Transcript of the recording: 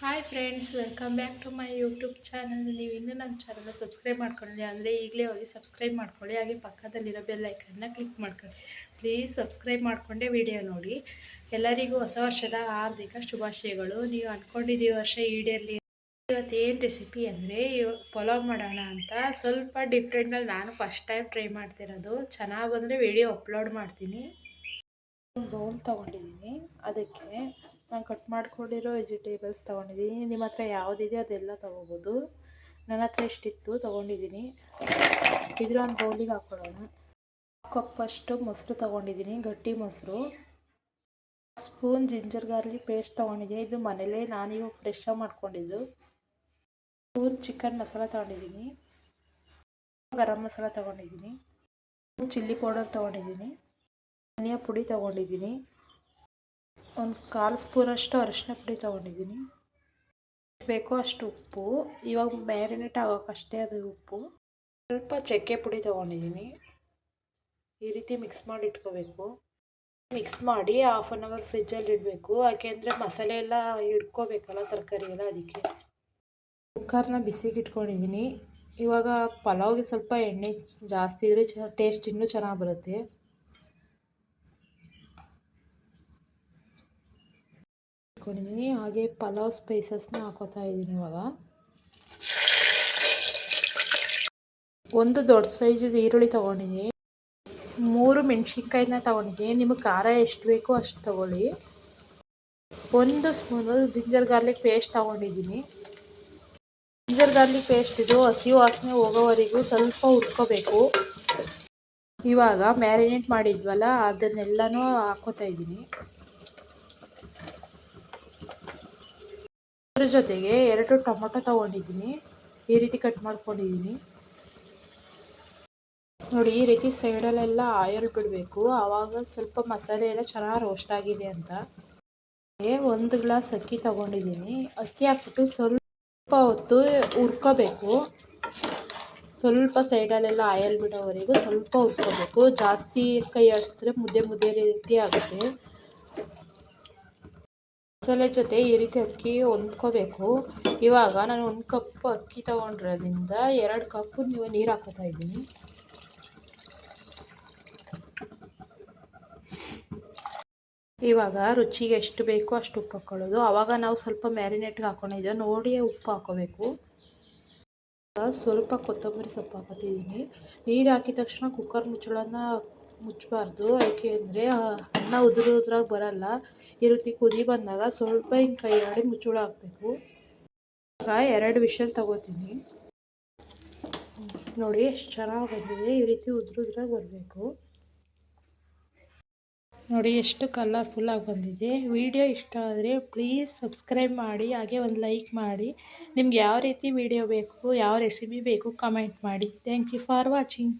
Hi friends welcome back to my YouTube channel ನೀವು ಇನ್ನೂ ನಮ್ಮ ಚಾನಲ್ನ ಸಬ್ಸ್ಕ್ರೈಬ್ ಮಾಡ್ಕೊಳ್ಳಿ ಅಂದರೆ ಈಗಲೇ ಹೋಗಿ ಸಬ್ಸ್ಕ್ರೈಬ್ ಮಾಡ್ಕೊಳ್ಳಿ. ಹಾಗೆ ಪಕ್ಕದಲ್ಲಿರೋ ಬೆಲ್ ಐಕನ್ನ ಕ್ಲಿಕ್ ಮಾಡ್ಕೊಳ್ಳಿ. ಪ್ಲೀಸ್ ಸಬ್ಸ್ಕ್ರೈಬ್ ಮಾಡಿಕೊಂಡೇ ವಿಡಿಯೋ ನೋಡಿ. ಎಲ್ಲರಿಗೂ ಹೊಸ ವರ್ಷದ ಹಾರ್ದಿಕ ಶುಭಾಶಯಗಳು. ನೀವು ಅಂದ್ಕೊಂಡಿದ್ದೀವಿ ವರ್ಷ ಈಡೇರಲಿ ಇವತ್ತು ಏನು ರೆಸಿಪಿ ಅಂದರೆ ಪಲಾವ್ ಮಾಡೋಣ ಅಂತ. ಸ್ವಲ್ಪ ಡಿಫ್ರೆಂಟಲ್ಲಿ ನಾನು ಫಸ್ಟ್ ಟೈಮ್ ಟ್ರೈ ಮಾಡ್ತಿರೋದು. ಚೆನ್ನಾಗಿ ಬಂದರೆ ವಿಡಿಯೋ ಅಪ್ಲೋಡ್ ಮಾಡ್ತೀನಿ. ಬೌಲ್ ತೊಗೊಂಡಿದ್ದೀನಿ. ಅದಕ್ಕೆ ನಾನು ಕಟ್ ಮಾಡ್ಕೊಂಡಿರೋ ವೆಜಿಟೇಬಲ್ಸ್ ತೊಗೊಂಡಿದ್ದೀನಿ. ನಿಮ್ಮ ಹತ್ರ ಯಾವುದಿದೆ ಅದೆಲ್ಲ ತೊಗೋಬೋದು. ನನ್ನ ಹತ್ರ ಎಷ್ಟಿತ್ತು ತೊಗೊಂಡಿದ್ದೀನಿ. ಇದ್ರ ಒಂದು ಬೌಲಿಗೆ ಹಾಕ್ಕೊಳ್ಳೋಣ ಕಪ್ಪಷ್ಟು ಮೊಸರು ತೊಗೊಂಡಿದ್ದೀನಿ, ಗಟ್ಟಿ ಮೊಸರು. ಸ್ಪೂನ್ ಜಿಂಜರ್ ಗಾರ್ಲಿಕ್ ಪೇಸ್ಟ್ ತೊಗೊಂಡಿದ್ದೀನಿ. ಇದು ಮನೇಲೇ ನಾನೀಗ ಫ್ರೆಶ್ಶಾಗಿ ಮಾಡ್ಕೊಂಡಿದ್ದು. ಸ್ಪೂನ್ ಚಿಕನ್ ಮಸಾಲ ತೊಗೊಂಡಿದ್ದೀನಿ. ಗರಂ ಮಸಾಲ ತೊಗೊಂಡಿದ್ದೀನಿ. ಚಿಲ್ಲಿ ಪೌಡರ್ ತೊಗೊಂಡಿದ್ದೀನಿ. ಧನಿಯಾ ಪುಡಿ ತೊಗೊಂಡಿದ್ದೀನಿ. ಒಂದು ಕಾಲು ಸ್ಪೂನಷ್ಟು ಅರಿಶಿನ ಪುಡಿ ತೊಗೊಂಡಿದ್ದೀನಿ. ಬೇಕೋ ಅಷ್ಟು ಉಪ್ಪು. ಇವಾಗ ಮ್ಯಾರಿನೇಟ್ ಆಗೋಕ್ಕಷ್ಟೇ ಅದು ಉಪ್ಪು. ಸ್ವಲ್ಪ ಚಕ್ಕೆ ಪುಡಿ ತೊಗೊಂಡಿದ್ದೀನಿ. ಈ ರೀತಿ ಮಿಕ್ಸ್ ಮಾಡಿ ಇಟ್ಕೋಬೇಕು. ಮಿಕ್ಸ್ ಮಾಡಿ ಹಾಫ್ ಆನ್ ಅವರ್ ಫ್ರಿಜ್ಜಲ್ಲಿ ಇಡಬೇಕು. ಯಾಕೆಂದರೆ ಮಸಾಲೆ ಎಲ್ಲ ಹಿಡ್ಕೋಬೇಕಲ್ಲ ತರಕಾರಿ ಎಲ್ಲ ಅದಕ್ಕೆ. ಕುಕ್ಕರ್ನ ಬಿಸಿಗೆ ಇಟ್ಕೊಂಡಿದ್ದೀನಿ. ಇವಾಗ ಪಲಾವ್ಗೆ ಸ್ವಲ್ಪ ಎಣ್ಣೆ ಜಾಸ್ತಿ ಇದ್ದರೆ ಚ ಟೇಸ್ಟ್ ಇನ್ನೂ ಚೆನ್ನಾಗಿ ಬರುತ್ತೆ. ಹಾಕ್ಕೊಂಡಿದ್ದೀನಿ ಹಾಗೆ ಪಲಾವ್ ಸ್ಪೈಸಸ್ನ ಹಾಕೋತಾ ಇದ್ದೀನಿ ಇವಾಗ. ಒಂದು ದೊಡ್ಡ ಸೈಜದ ಈರುಳ್ಳಿ ತೊಗೊಂಡಿದ್ದೀನಿ. ಮೂರು ಮೆಣಸಿನ್ಕಾಯಿನ ತೊಗೊಂಡಿದ್ದೀನಿ. ನಿಮಗೆ ಖಾರ ಎಷ್ಟು ಬೇಕೋ ಅಷ್ಟು ತೊಗೊಳ್ಳಿ. ಒಂದು ಸ್ಪೂನು ಜಿಂಜರ್ ಗಾರ್ಲಿಕ್ ಪೇಸ್ಟ್ ತೊಗೊಂಡಿದ್ದೀನಿ. ಜಿಂಜರ್ ಗಾರ್ಲಿಕ್ ಪೇಸ್ಟ್ ಇದು ಹಸಿ ವಾಸನೆ ಹೋಗೋವರೆಗೂ ಸ್ವಲ್ಪ ಉಟ್ಕೋಬೇಕು ಇವಾಗ ಮ್ಯಾರಿನೇಟ್ ಮಾಡಿದ್ವಲ್ಲ, ಅದನ್ನೆಲ್ಲನೂ ಹಾಕೋತಾ ಇದ್ದೀನಿ. ಅದ್ರ ಜೊತೆಗೆ ಎರಡು ಟೊಮೊಟೊ ತಗೊಂಡಿದ್ದೀನಿ. ಈ ರೀತಿ ಕಟ್ ಮಾಡ್ಕೊಂಡಿದ್ದೀನಿ. ನೋಡಿ, ಈ ರೀತಿ ಸೈಡಲ್ಲೆಲ್ಲ ಆಯಲ್ ಬಿಡಬೇಕು. ಆವಾಗ ಸ್ವಲ್ಪ ಮಸಾಲೆ ಎಲ್ಲ ಚೆನ್ನಾಗಿ ರೋಸ್ಟ್ ಆಗಿದೆ ಅಂತ. ಒಂದು ಗ್ಲಾಸ್ ಅಕ್ಕಿ ತಗೊಂಡಿದ್ದೀನಿ. ಅಕ್ಕಿ ಹಾಕ್ಬಿಟ್ಟು ಸ್ವಲ್ಪ ಹೊತ್ತು ಹುರ್ಕೋಬೇಕು. ಸ್ವಲ್ಪ ಸೈಡಲ್ಲೆಲ್ಲ ಆಯಲ್ ಬಿಡೋವರೆಗೂ ಸ್ವಲ್ಪ ಹುರ್ಕೋಬೇಕು. ಜಾಸ್ತಿ ಕೈ ಆಡಿಸಿದ್ರೆ ಮುದ್ದೆ ಮುದ್ದೆ ರೀತಿ ಆಗುತ್ತೆ. ಮಸಾಲೆ ಜೊತೆ ಈ ರೀತಿ ಅಕ್ಕಿ ಹೊಂದ್ಕೋಬೇಕು. ಇವಾಗ ನಾನು ಒಂದು ಕಪ್ ಅಕ್ಕಿ ತೊಗೊಂಡಿರೋದ್ರಿಂದ ಎರಡು ಕಪ್ಪು ನೀವು ನೀರು ಹಾಕೋತಾ ಇದ್ದೀನಿ. ಇವಾಗ ರುಚಿಗೆ ಎಷ್ಟು ಬೇಕೋ ಅಷ್ಟು ಉಪ್ಪು ಹಾಕ್ಕೊಳ್ಳೋದು ಆವಾಗ ನಾವು ಸ್ವಲ್ಪ ಮ್ಯಾರಿನೇಟ್ಗೆ ಹಾಕೊಂಡಿದ್ದೆ ನೋಡಿ ಉಪ್ಪು ಹಾಕೋಬೇಕು. ಸ್ವಲ್ಪ ಕೊತ್ತಂಬರಿ ಸೊಪ್ಪು ಹಾಕೋತಿದ್ದೀನಿ. ನೀರು ಹಾಕಿದ ತಕ್ಷಣ ಕುಕ್ಕರ್ ಮುಚ್ಚಳನ ಮುಚ್ಚಬಾರ್ದು. ಯಾಕೆ ಅಂದರೆ ಅನ್ನ ಉದುರು ಉದ್ರಾಗಿ ಬರಲ್ಲ. ಈ ರೀತಿ ಕುದಿ ಬಂದಾಗ ಸ್ವಲ್ಪ ಹಿಂಗೆ ಕೈ ಆಡಿ ಮುಚ್ಚಳ ಹಾಕಬೇಕು. ಈಗ ಎರಡು ವಿಷಲ್ ತಗೋತೀನಿ. ನೋಡಿ, ಎಷ್ಟು ಚೆನ್ನಾಗಿ ಬಂದಿದೆ. ಈ ರೀತಿ ಉದುರು ಬರಬೇಕು. ನೋಡಿ, ಎಷ್ಟು ಕಲರ್ಫುಲ್ಲಾಗಿ ಬಂದಿದೆ. ವಿಡಿಯೋ ಇಷ್ಟ ಆದರೆ ಪ್ಲೀಸ್ ಸಬ್ಸ್ಕ್ರೈಬ್ ಮಾಡಿ, ಹಾಗೆ ಒಂದು ಲೈಕ್ ಮಾಡಿ. ನಿಮ್ಗೆ ಯಾವ ರೀತಿ ವಿಡಿಯೋ ಬೇಕು, ಯಾವ ರೆಸಿಪಿ ಬೇಕು ಕಮೆಂಟ್ ಮಾಡಿ. Thank you for watching